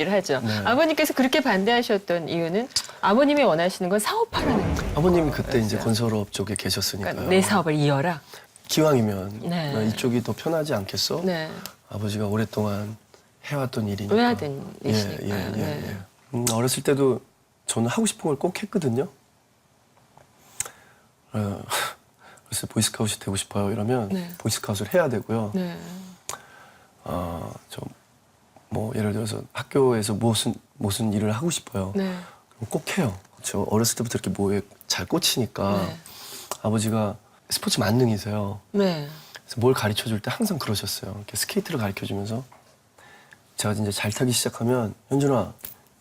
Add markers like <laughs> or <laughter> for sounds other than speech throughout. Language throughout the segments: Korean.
얘기를 하죠. 네. 아버님께서 그렇게 반대하셨던 이유는 아버님이 원하시는 건 사업하라는 거예요. 아버님이 그때 이제 그랬어요. 건설업 쪽에 계셨으니까요. 그러니까 내 사업을 이어라. 기왕이면 네. 어, 이쪽이 더 편하지 않겠어? 네. 아버지가 오랫동안 해왔던 일이니까. 해왔던 예, 일이시니까. 예, 예, 네. 예. 음, 어렸을 때도 저는 하고 싶은 걸 꼭 했거든요. 어, <laughs> 그래서 보이스카웃이 되고 싶어요. 이러면 네. 보이스카웃을 해야 되고요. 네. 어, 좀 뭐 예를 들어서 학교에서 무슨 무슨 일을 하고 싶어요. 네. 그럼 꼭 해요. 저 어렸을 때부터 이렇게 뭐에 잘 꽂히니까 네. 아버지가 스포츠 만능이세요. 네. 그래서 뭘 가르쳐 줄 때 항상 그러셨어요. 이렇게 스케이트를 가르쳐 주면서 제가 이제 잘 타기 시작하면 현준아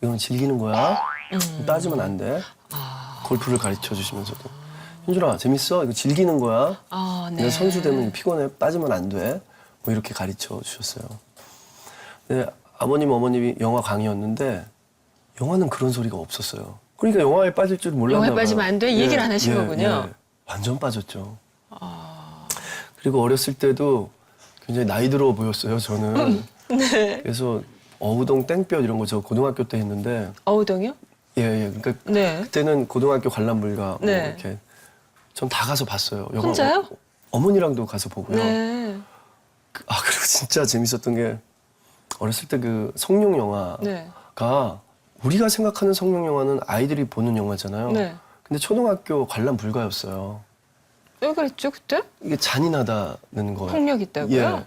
이건 즐기는 거야. 음. 따지면 안 돼. 아. 골프를 가르쳐 주시면서도 현준아 재밌어. 이거 즐기는 거야. 아, 네. 선수 되면 피곤해. 빠지면 안 돼. 뭐 이렇게 가르쳐 주셨어요. 근데 아버님 어머님이 영화 강의였는데 영화는 그런 소리가 없었어요. 그러니까 영화에 빠질 줄 몰랐나 영화에 봐요. 빠지면 안 돼? 이 얘기를 안 하신 거군요. 완전 빠졌죠. 아. 그리고 어렸을 때도 굉장히 나이 들어 보였어요. 저는. 네. 그래서 어우동 땡볕 이런 거 저 고등학교 때 했는데 어우동이요? 예, 예. 그러니까 네. 그때는 고등학교 관람불가 뭐 네. 이렇게 전 다 가서 봤어요. 영화 혼자요? 어, 머니랑도 가서 보고요. 네. 그- 아 그리고 진짜 재밌었던 게 어렸을 때 그 성룡 영화가 네. 우리가 생각하는 성룡 영화는 아이들이 보는 영화잖아요. 네. 근데 초등학교 관람 불가였어요. 왜 그랬죠, 그때? 이게 잔인하다는 거예요. 폭력 있다고요? 예.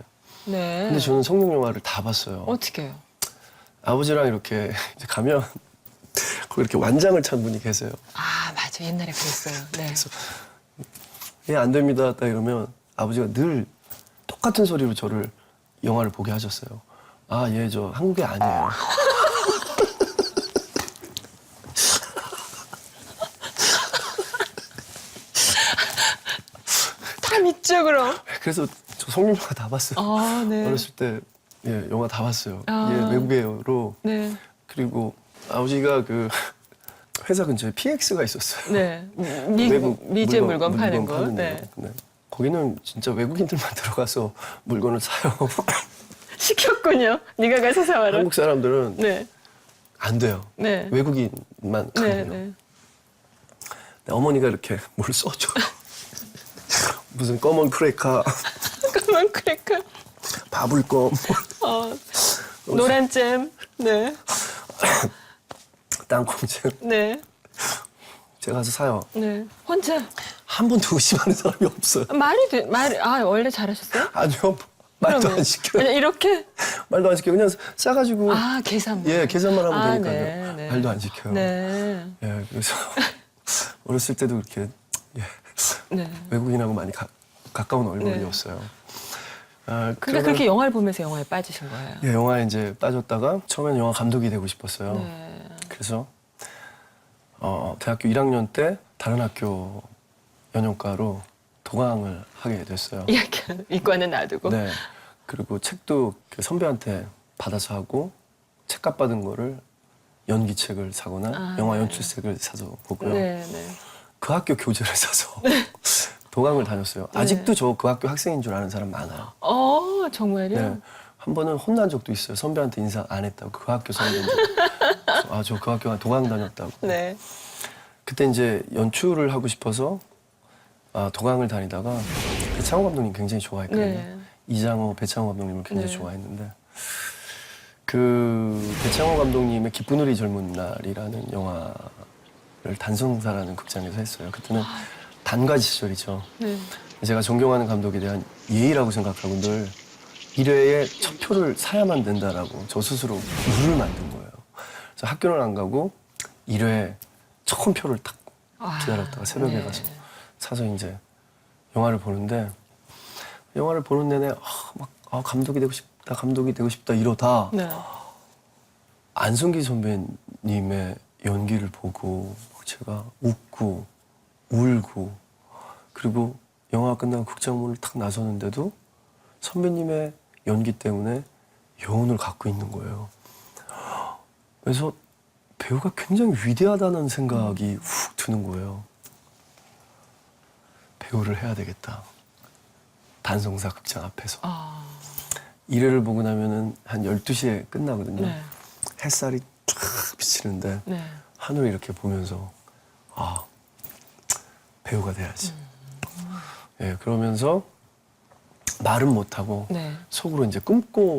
네. 근데 저는 성룡 영화를 다 봤어요. 어떻게 해요? 아버지랑 이렇게 <laughs> 이제 가면 <laughs> 거기 이렇게 완장을 찬 분이 계세요. 아, 맞아. 옛날에 그랬어요. 네. 예, 안 됩니다. 딱 이러면 아버지가 늘 똑같은 소리로 저를 영화를 보게 하셨어요. 아, 예, 저 한국에 아니에요. <laughs> 다 믿죠, 그럼? 그래서 저 성룡 영화 다 봤어요. 아, 네. 어렸을 때 예, 영화 다 봤어요. 아. 예, 외국에로 네. 그리고 아버지가 그 회사 근처에 PX가 있었어요. 네. 미, 미제 물건, 파는 거. 파는 네. 데. 네. 거기는 진짜 외국인들만 <laughs> 들어가서 물건을 사요. 시켰군요. 네가 가서 사와라. 한국 사람들은 네. 안 돼요. 네. 외국인만 네, 가요. 네. 어머니가 이렇게 뭘 써줘요. <laughs> 무슨 검은 크레카, 까만 크래커. <laughs> 바불껌, 어. 노란 잼. 네. <coughs> 땅콩잼 네. 제가 가서 사요. 네. 혼자. 한 번도 의심하는 사람이 없어요. 말이 돼. 말, 아, 원래 잘하셨어요? 아니요. 말도 안 시켜요. 그냥 이렇게? <laughs> 말도 안 시켜요. 그냥 싸가지고 아, 계산만. 예 계산만 하면 아, 되니까요. 네, 네. 말도 안 시켜요. 네. 예 그래서 <laughs> 어렸을 때도 그렇게 예, 네. 외국인하고 많이 가, 가까운 얼굴이었어요. 아, 그러니까 그렇게 영화를 보면서 영화에 빠지신 거예요. 예, 영화에 이제 빠졌다가 처음엔 영화 감독이 되고 싶었어요. 네. 그래서 어, 대학교 1학년 때 다른 학교 연영과로 도강을 하게 됐어요. 이야기 이과는 놔두고. 네. 그리고 책도 그 선배한테 받아서 하고 책값 받은 거를 연기책을 사거나 아, 영화 네. 연출책을 사서 보고요. 네, 네. 그 학교 교재를 사서 <laughs> 도강을 다녔어요. 네. 아직도 저 그 학교 학생인 줄 아는 사람 많아요. 어, 정말요? 네. 한 번은 혼난 적도 있어요. 선배한테 인사 안 했다고. 그 학교 선배인데. 아, 저 그 학교 도강 다녔다고. 네. 그때 이제 연출을 하고 싶어서 아, 도강을 다니다가 배창호 감독님 굉장히 좋아했거든요. 네. 이장호, 배창호 감독님을 굉장히 네. 좋아했는데 그 배창호 감독님의 기쁜 우리 젊은 날이라는 영화를 단성사라는 극장에서 했어요. 그때는 단과 시절이죠. 네. 제가 존경하는 감독에 대한 예의라고 생각하고 늘 1회에 첫 표를 사야만 된다라고 저 스스로 룰을 만든 거예요. 그래서 학교는 안 가고 1회 처음 표를 딱 아, 기다렸다가 새벽에 네. 가서 사서 이제 영화를 보는데 영화를 보는 내내 아, 막 아, 감독이 되고 싶다, 감독이 되고 싶다 이러다 네. 안성기 선배님의 연기를 보고 막 제가 웃고 울고 그리고 영화가 끝나고 극장문을 탁 나서는데도 선배님의 연기 때문에 여운을 갖고 있는 거예요. 그래서 배우가 굉장히 위대하다는 생각이 훅 드는 거예요. 배우를 해야 되겠다. 단성사 극장 앞에서. 아, 1회를 보고 나면은 한 12시에 끝나거든요. 네. 햇살이 쫙 비치는데 네. 하늘 이렇게 보면서 아 배우가 돼야지. 예 그러면서 말은 못하고 네. 속으로 이제 꿈꿔